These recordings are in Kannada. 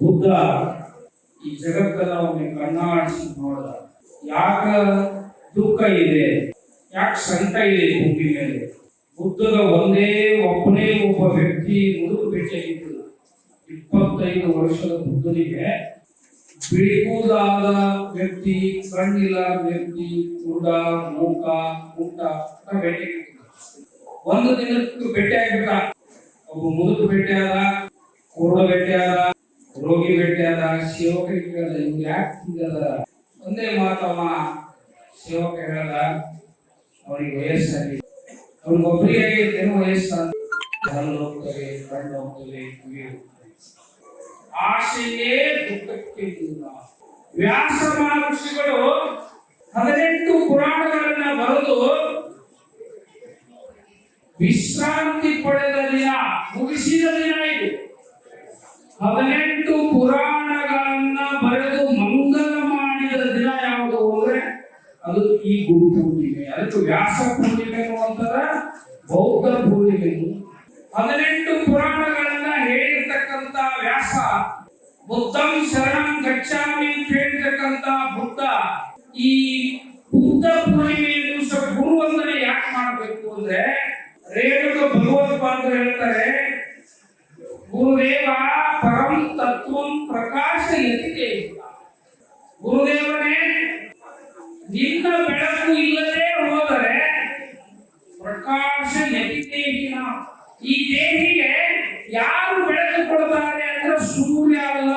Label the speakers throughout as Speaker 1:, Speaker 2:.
Speaker 1: ಬುದ್ಧ, ಈ ಜಗತ್ತನ್ನ ಒಮ್ಮೆ ಕಣ್ಣಾಡಿಸಿ ನೋಡಿದ. ಯಾಕ ದುಃಖ ಇದೆ? ಯಾಕೆ ಸಂತ ಇದೆ ಭೂಮಿ ಮೇಲೆ? ಬುದ್ಧದ ಒಂದೇ ಒಬ್ಬನೇ ಒಬ್ಬ ವ್ಯಕ್ತಿ ಮುದುಕು ಭೇಟಿಯಾಗಿದ್ದಿಲ್ಲ ಇಪ್ಪತ್ತೈದು ವರ್ಷದ ಬುದ್ಧನಿಗೆ ಬಿಳಿಕೂದಾದ ವ್ಯಕ್ತಿ, ಕಣ್ಣಿಲ್ಲ ವ್ಯಕ್ತಿ ಕುರುಡ ಮೂಕ ಮುಟ್ಟ ಭೇಟಿಯಾಗಿದ್ದಿಲ್ಲ ಒಂದು ದಿನಕ್ಕೆ ಭೇಟಿ ಆಗ್ಬಿಟ್ಟ ಒಬ್ಬ ಮುದುಕು ಆದ, ಕುರುಡ ಭೇಟಿಯಾದ ರೋಗಿ ಭೇಟಿಯಾದ ಸೇವಕರಿಗೆ ಕೇಳದ ಇವ್ರು ಯಾಕೆ ಒಂದೇ ಮಾತಮ್ಮ ಸೇವಕ ಹೇಳದ ಅವನಿಗೆ ವಯಸ್ಸಾಗಿ ಅವ್ರಿಗೆ ಒಬ್ಬರಿಗೆ ಏನು ವಯಸ್ಸ ಹಲ್ಲು ಹೋಗ್ತವೆ ಕಣ್ಣು ಹೋಗ್ತವೆ ಕಿವಿ ಆಸೆಯೇ ದುಃಖಕ್ಕೆ ವ್ಯಾಸ ಮಹರ್ಷಿಗಳು ಹದಿನೆಂಟು ಪುರಾಣಗಳನ್ನ ಬರೆದು ವಿಶ್ರಾಂತಿ ಪಡೆದ ದಿನ, ಮುಗಿಸಿದ ದಿನ ಇದು. ಹದಿನೆಂಟು ಪುರಾಣಗಳನ್ನ ಬರೆದು ಮಂಗಲ ಮಾಡಿದ ದಿನ ಯಾವುದು ಅಂದ್ರೆ ಅದು ಈ ಗುರು ಪೂರ್ಣಿಮೆ. ಅದಕ್ಕೆ ವ್ಯಾಸ ಪೂರ್ಣಿಮೆ ಅನ್ನುವಂಥದ ಬೌದ್ಧ ಪೂರ್ಣಿಮೆ. ಹದಿನೆಂಟು ಪುರಾಣಗಳನ್ನ ಗಚ್ಚಾಮಿ ಅಂತ ಬುದ್ಧ ಈ ಬುದ್ಧ ಪೂರ್ಣಿಮೆಯ ದಿವಸ ಗುರುವಂದನೆ ಯಾಕೆ ಮಾಡಬೇಕು ಅಂದ್ರೆ ರೇಣುಕ ಭಗವತ್ಪಾದರು ಹೇಳ್ತಾರೆ, ಗುರುದೇವ ಪರಂ ತತ್ವಂ ಎತ್ತಿಕೆ ಗುರುದೇವನೇ, ನಿನ್ನ ಬೆಳಕು ಇಲ್ಲದೆ ಹೋದರೆ ಪ್ರಕಾಶ ಎತ್ತಿಕೆ ಈ ದೇಹಿಗೆ ಯಾರು ಬೆಳಕು ಕೊಡ್ತಾರೆ ಅಂದ್ರೆ ಸೂರ್ಯ ಅಲ್ಲ.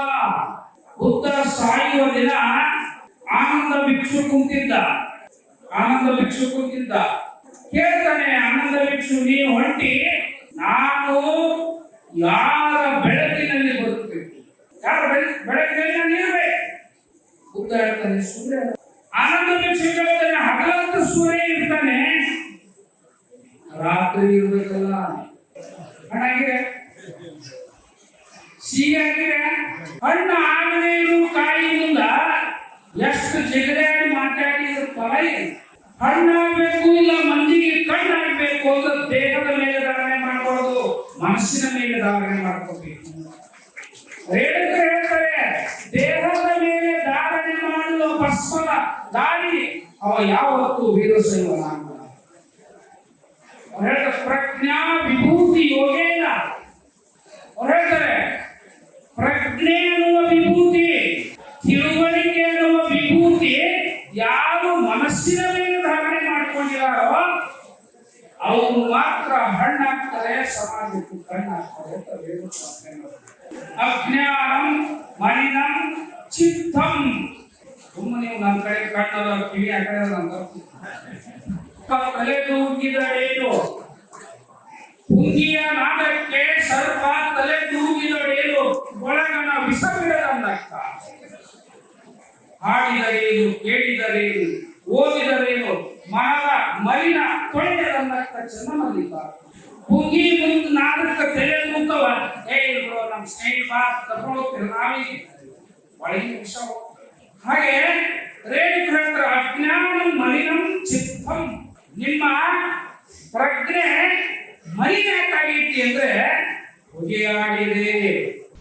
Speaker 1: ಬುದ್ಧ ಸಾಯುವ ದಿನ ಆನಂದ ಭಿಕ್ಷು ಕುಂತಿದ್ದ. ಆನಂದ ಭಿಕ್ಷು ಕುಂತಿದ್ದ. ಕೇಳ್ತಾನೆ ಆನಂದ ಭಿಕ್ಷು ನೀನು ಹೊಂಟಿ ನಾನು ಯಾರ ಬೆಳಕಿನಲ್ಲಿ ಬದುಕಬೇಕು? ಯಾರ ಬೆಳಕ್, ಬೆಳಕಿನಲ್ಲಿ ನಾನು ಇರಬೇಕು. ಬುದ್ಧ ಹೇಳ್ತಾನೆ, ಸೂರ್ಯ. ಆನಂದ ಭಿಕ್ಷು ಕೇಳ್ತಾನೆ ಹಗಲಂತ ಸೂರ್ಯ ಇರ್ತಾನೆ. ರಾತ್ರಿ ಇರ್ಬೇಕಲ್ಲ. ಸಿಹಿ ಸಿಹಿಯಾಗಿದೆ ಹಣ್ಣು ಆಗದೆ ಇರುವ ಕಾಯಿ ಮುಂದ ಎಷ್ಟು ಜಿಗದಾಡಿ ಮಾತಾಡಿದ ಫಲ ಹಣ್ಣಾಗಬೇಕು ಇಲ್ಲ ಮಂದಿಗೆ ಕಣ್ಣಾಗಬೇಕು ಅಂತ ದೇಹದ ಮೇಲೆ ಧಾರಣೆ ಮಾಡಬಾರ್ದು ಮನಸ್ಸಿನ ಮೇಲೆ ಧಾರಣೆ ಮಾಡ್ಕೋಬೇಕು ರೇಣುಕರು ಹೇಳ್ತಾರೆ, ದೇಹದ ಮೇಲೆ ಧಾರಣೆ ಮಾಡುವ ಭಸ್ಮದ ದಾರಿ ಅವ ಯಾವತ್ತು ವೀರಶೈವನಾಗ ಅವ್ರು ಹೇಳ್ತಾರೆ ಪ್ರಜ್ಞಾ ವಿಭೂತಿ ಯೋಗೇನ ಅವ್ರು ಹೇಳ್ತಾರೆ ಪ್ರಜ್ಞೆ ಅನ್ನುವ ವಿಭೂತಿ ತಿಳುವಳಿಕೆ ಅನ್ನುವ ವಿಭೂತಿ ಯಾರು ಮನಸ್ಸಿನ ಮೇಲೆ ಧಾರಣೆ ಮಾಡ್ಕೊಂಡಿದಾರೋ ಅವರು ಮಾತ್ರ ಹಣ್ಣಾಗ್ತಾರೆ, ಸಮಾಜಕ್ಕೆ ಕಣ್ಣಾಗ್ತಾರೆ ಅಜ್ಞಾನಂ ಮಲಿನಂ ಚಿತ್ತಂ. ಸುಮ್ಮನೆ ನೀವು ನನ್ನ ಕಡೆ ಕಣ್ಣದ ಕಿವಿ ಆ ಅದ ಅಂತ ತಲೆ ತೂಗಿದಳೇನು ಪುಂಗಿಯ ನಾಗಕ್ಕೆ ಸರ್ಪ ತಲೆ ತೂಗಿದಳೇನು ಒಳಗಣ ವಿಷ ಬಿಡದಂದಕ್ಕ ಹಾಡಿದರೇನು ಕೇಳಿದರೇನು ಓದಿದರೇನು ಮನದ ಮಲಿನ ತೊಳೆಯದಂದಕ್ಕ ಚೆನ್ನಮಲ್ಲಿಕ ಪುಂಗಿ ಮುಂದೆ ನಾಗಕ್ಕ ತೆರೆ ಮುಖವ ಏ ನಮ್ಮ ಸ್ನೇಹಿತ ತಗೊಳ್ತೀವಿ ನಾವೇ ಒಳ್ಳೆಯ ವಿಷ ಹೋಗ್ತದೆ. ಹಾಗೆ ರೇಣುಕ ಹೇಳ್ತಾರೆ ಅಜ್ಞಾನ, ಮಲಿನಂ, ಚಿತ್ತಂ. ನಿಮ್ಮ ಪ್ರಜ್ಞೆ ಮಲಿನಾಗೈತಿ ಅಂದ್ರೆ ಹೊಗೆಯಾಗಿದೆ.